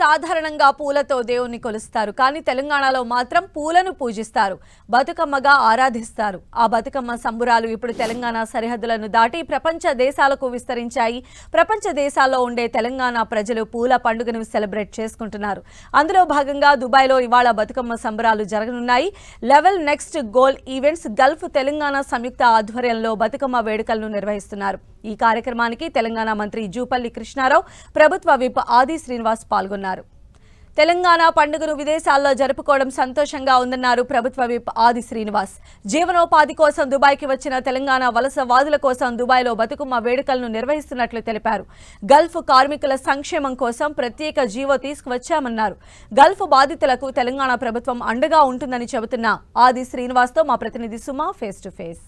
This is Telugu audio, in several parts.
సాధారణంగా పూలతో దేవుణ్ణి కొలుస్తారు. కానీ తెలంగాణలో మాత్రం పూలను పూజిస్తారు. బతుకమ్మగా ఆరాధిస్తారు. ఆ బతుకమ్మ సంబురాలు ఇప్పుడు తెలంగాణ సరిహద్దులను దాటి ప్రపంచ దేశాలకు విస్తరించాయి. ప్రపంచ దేశాల్లో ఉండే తెలంగాణ ప్రజలు పూల పండుగను సెలబ్రేట్ చేసుకుంటున్నారు. అందులో భాగంగా దుబాయ్లో ఇవాళ బతుకమ్మ సంబరాలు జరగనున్నాయి. Level next goal events gulf Telangana సంయుక్త ఆధ్వర్యంలో బతుకమ్మ వేడుకలను నిర్వహిస్తున్నారు. ఈ కార్యక్రమానికి తెలంగాణ మంత్రి జూపల్లి కృష్ణారావు ప్రభుత్వ విప్ ఆది శ్రీనివాస్ పాల్గొన్నారు. తెలంగాణ పండుగను విదేశాల్లో జరుపుకోవడం సంతోషంగా ఉందన్నారు ప్రభుత్వ విప్ ఆది శ్రీనివాస్. జీవనోపాధి కోసం దుబాయ్కి వచ్చిన తెలంగాణ వలసవాదుల కోసం దుబాయ్లో బతుకమ్మ వేడుకలను నిర్వహిస్తున్నట్లు తెలిపారు. గల్ఫ్ కార్మికుల సంక్షేమం కోసం ప్రత్యేక జీవో తీసుకువచ్చామన్నారు. గల్ఫ్ బాధితులకు తెలంగాణ ప్రభుత్వం అండగా ఉంటుందని చెబుతున్న ఆది శ్రీనివాస్తో మా ప్రతినిధి సుమా ఫేస్ టు ఫేస్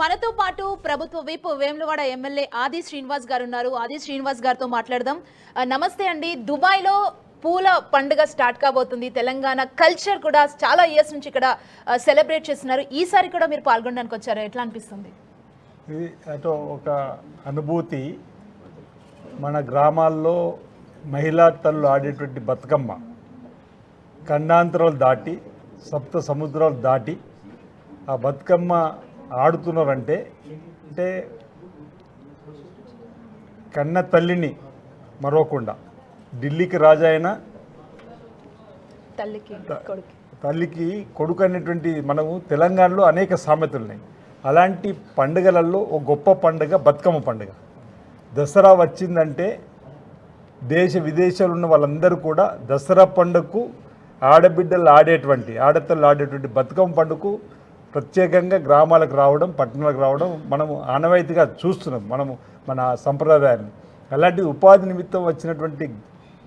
మనతో పాటు ప్రభుత్వ విప్ వేములవాడ ఎమ్మెల్యే ఆది శ్రీనివాస్ గారు ఉన్నారు. ఆది శ్రీనివాస్ గారితో మాట్లాడదాం. నమస్తే అండి. దుబాయ్లో పూల పండుగ స్టార్ట్ కాబోతుంది. తెలంగాణ కల్చర్ కూడా చాలా ఇయర్స్ నుంచి ఇక్కడ సెలబ్రేట్ చేస్తున్నారు. ఈసారి కూడా మీరు పాల్గొనడానికి వచ్చారు? ఎట్లా అనిపిస్తుంది? ఇది ఒక అనుభూతి. మన గ్రామాల్లో మహిళా తల్లు ఆడేటువంటి బతుకమ్మ ఖండాంతరాలు దాటి సప్త సముద్రాలు దాటి ఆ బతుకమ్మ ఆడుతున్నారంటే అంటే కన్న తల్లిని మరవకుండా ఢిల్లీకి రాజా అయినా తల్లికి కొడుకు అనేటువంటి మనము తెలంగాణలో అనేక సామెతలు ఉన్నాయి అలాంటి పండుగలలో ఒక గొప్ప పండుగ బతుకమ్మ పండుగ. దసరా వచ్చిందంటే దేశ విదేశాలు ఉన్న వాళ్ళందరూ కూడా దసరా పండుగకు ఆడబిడ్డలు ఆడేటువంటి ఆడతలు ఆడేటువంటి బతుకమ్మ పండుగకు ప్రత్యేకంగా గ్రామాలకు రావడం పట్టణాలకు రావడం మనము ఆనవాయితీగా చూస్తున్నాం. మనము మన సంప్రదాయాన్ని. అలాంటి ఉపాధి నిమిత్తం వచ్చినటువంటి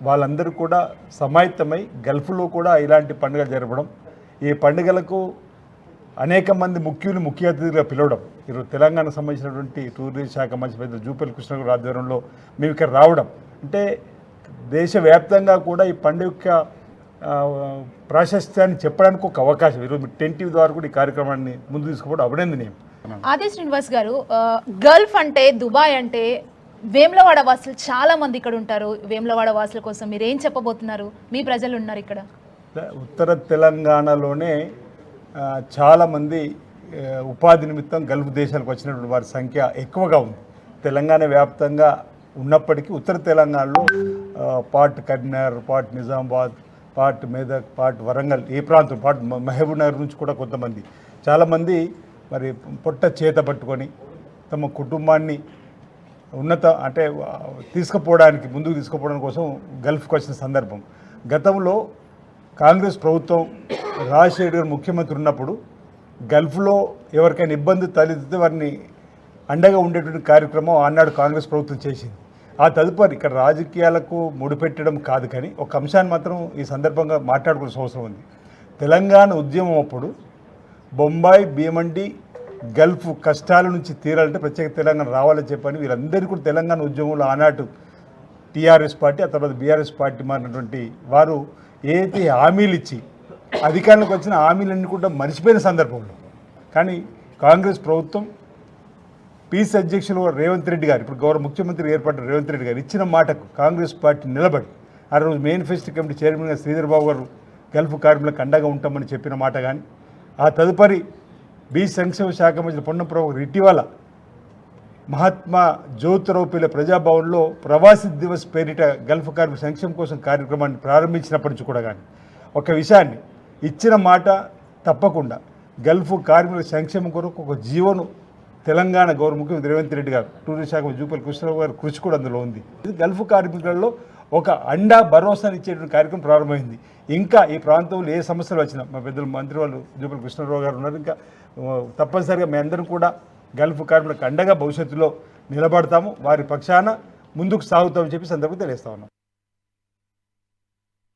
వాళ్ళందరూ కూడా సమాయత్తమై గల్ఫ్లో కూడా ఇలాంటి పండుగ జరపడం ఈ పండుగలకు అనేక మంది ముఖ్యులు ముఖ్య అతిథిగా పిలవడం ఈరోజు తెలంగాణ సంబంధించినటువంటి టూరిజం శాఖ మంచి పెద్ద జూపల్లి కృష్ణగారు ఆధ్వర్యంలో మేము ఇక్కడ రావడం. అంటే దేశవ్యాప్తంగా కూడా ఈ పండుగ యొక్క, ప్రాశస్త్యాన్ని చెప్పడానికి ఒక అవకాశం. ఈరోజు టెన్ టీవీ ద్వారా కూడా ఈ కార్యక్రమాన్ని ముందు తీసుకుపోవడం అభినందనీయం. ఆది శ్రీనివాస్ గారు గల్ఫ్ అంటే దుబాయ్ అంటే వేములవాడ వాసులు చాలా మంది ఇక్కడ ఉంటారు. వేములవాడ వాసుల కోసం మీరు ఏం చెప్పబోతున్నారు? మీ ప్రజలు ఉన్నారు ఇక్కడ. ఉత్తర తెలంగాణలోనే చాలామంది ఉపాధి నిమిత్తం గల్ఫ్ దేశాలకు వచ్చినటువంటి వారి సంఖ్య ఎక్కువగా ఉంది. తెలంగాణ వ్యాప్తంగా ఉన్నప్పటికీ ఉత్తర తెలంగాణలో part Karimnagar part Nizamabad part Medak part Warangal ఈ ప్రాంతం పార్ట్ మహబూబ్ నగర్ నుంచి కూడా కొంతమంది. చాలామంది మరి పొట్ట చేత పట్టుకొని తమ కుటుంబాన్ని ఉన్నత అంటే తీసుకుపోవడానికి ముందుకు తీసుకుపోవడం కోసం గల్ఫ్కి వచ్చిన సందర్భం. గతంలో కాంగ్రెస్ ప్రభుత్వం రాజశేఖర్ గారు ముఖ్యమంత్రి ఉన్నప్పుడు గల్ఫ్లో ఎవరికైనా ఇబ్బంది తలెత్తితే వారిని అండగా ఉండేటువంటి కార్యక్రమం ఆనాడు కాంగ్రెస్ ప్రభుత్వం చేసింది. ఆ తదుపరి ఇక్కడ రాజకీయాలకు ముడిపెట్టడం కాదు కానీ ఒక అంశాన్ని మాత్రం ఈ సందర్భంగా మాట్లాడుకోవాల్సిన అవసరం ఉంది. తెలంగాణ ఉద్యమం అప్పుడు బొంబాయి భీమండి గల్ఫ్ కష్టాల నుంచి తీరాలంటే ప్రత్యేక తెలంగాణ రావాలని చెప్పని వీరందరికీ కూడా తెలంగాణ ఉద్యమంలో ఆనాటు టీఆర్ఎస్ పార్టీ ఆ తర్వాత బీఆర్ఎస్ పార్టీ మారినటువంటి వారు ఏదైతే హామీలు ఇచ్చి అధికారంలోకి వచ్చిన హామీలన్నీ కూడా మర్చిపోయిన సందర్భంలో. కానీ కాంగ్రెస్ ప్రభుత్వం పీస్ అధ్యక్షులు రేవంత్ రెడ్డి గారు ఇప్పుడు గౌరవ ముఖ్యమంత్రి ఏర్పడిన రేవంత్ రెడ్డి గారు ఇచ్చిన మాటకు కాంగ్రెస్ పార్టీ నిలబడి ఆ రోజు మేనిఫెస్టో కమిటీ చైర్మన్గా శ్రీధర్బాబు గారు గల్ఫ్ కార్మికులకు అండగా ఉంటామని చెప్పిన మాట కానీ ఆ తదుపరి బీ సంక్షేమ శాఖ మంత్రి పొన్నప్రభు ఇటీవల మహాత్మా జ్యోతిరావు పిల్ల ప్రజాభవన్లో ప్రవాసీ దివస్ పేరిట గల్ఫ్ కార్మిక సంక్షేమం కోసం కార్యక్రమాన్ని ప్రారంభించినప్పటి నుంచి కూడా కానీ ఒక విషయాన్ని ఇచ్చిన మాట తప్పకుండా గల్ఫ్ కార్మికుల సంక్షేమం కొరకు ఒక జీవను తెలంగాణ గౌరవ ముఖ్యమంత్రి రేవంత్ రెడ్డి గారు టూరిస్ట్ శాఖ జూపల్ కృష్ణరావు గారు కృషి కూడా అందులో ఉంది. ఇది గల్ఫ్ కార్మికులలో ఒక అండా భరోసాని ఇచ్చేటువంటి కార్యక్రమం ప్రారంభమైంది. ఇంకా ఈ ప్రాంతంలో ఏ సమస్యలు వచ్చినా మా పెద్దలు మంత్రి వాళ్ళు జూపల్ కృష్ణరావు గారు ఉన్నారు. ఇంకా తప్పనిసరిగా మీ అందరం కూడా గల్ఫ్ కార్మికులకు అండగా భవిష్యత్తులో నిలబడతాము. వారి పక్షాన ముందుకు సాగుతామని చెప్పి సందర్భంగా తెలియస్తా ఉన్నాం.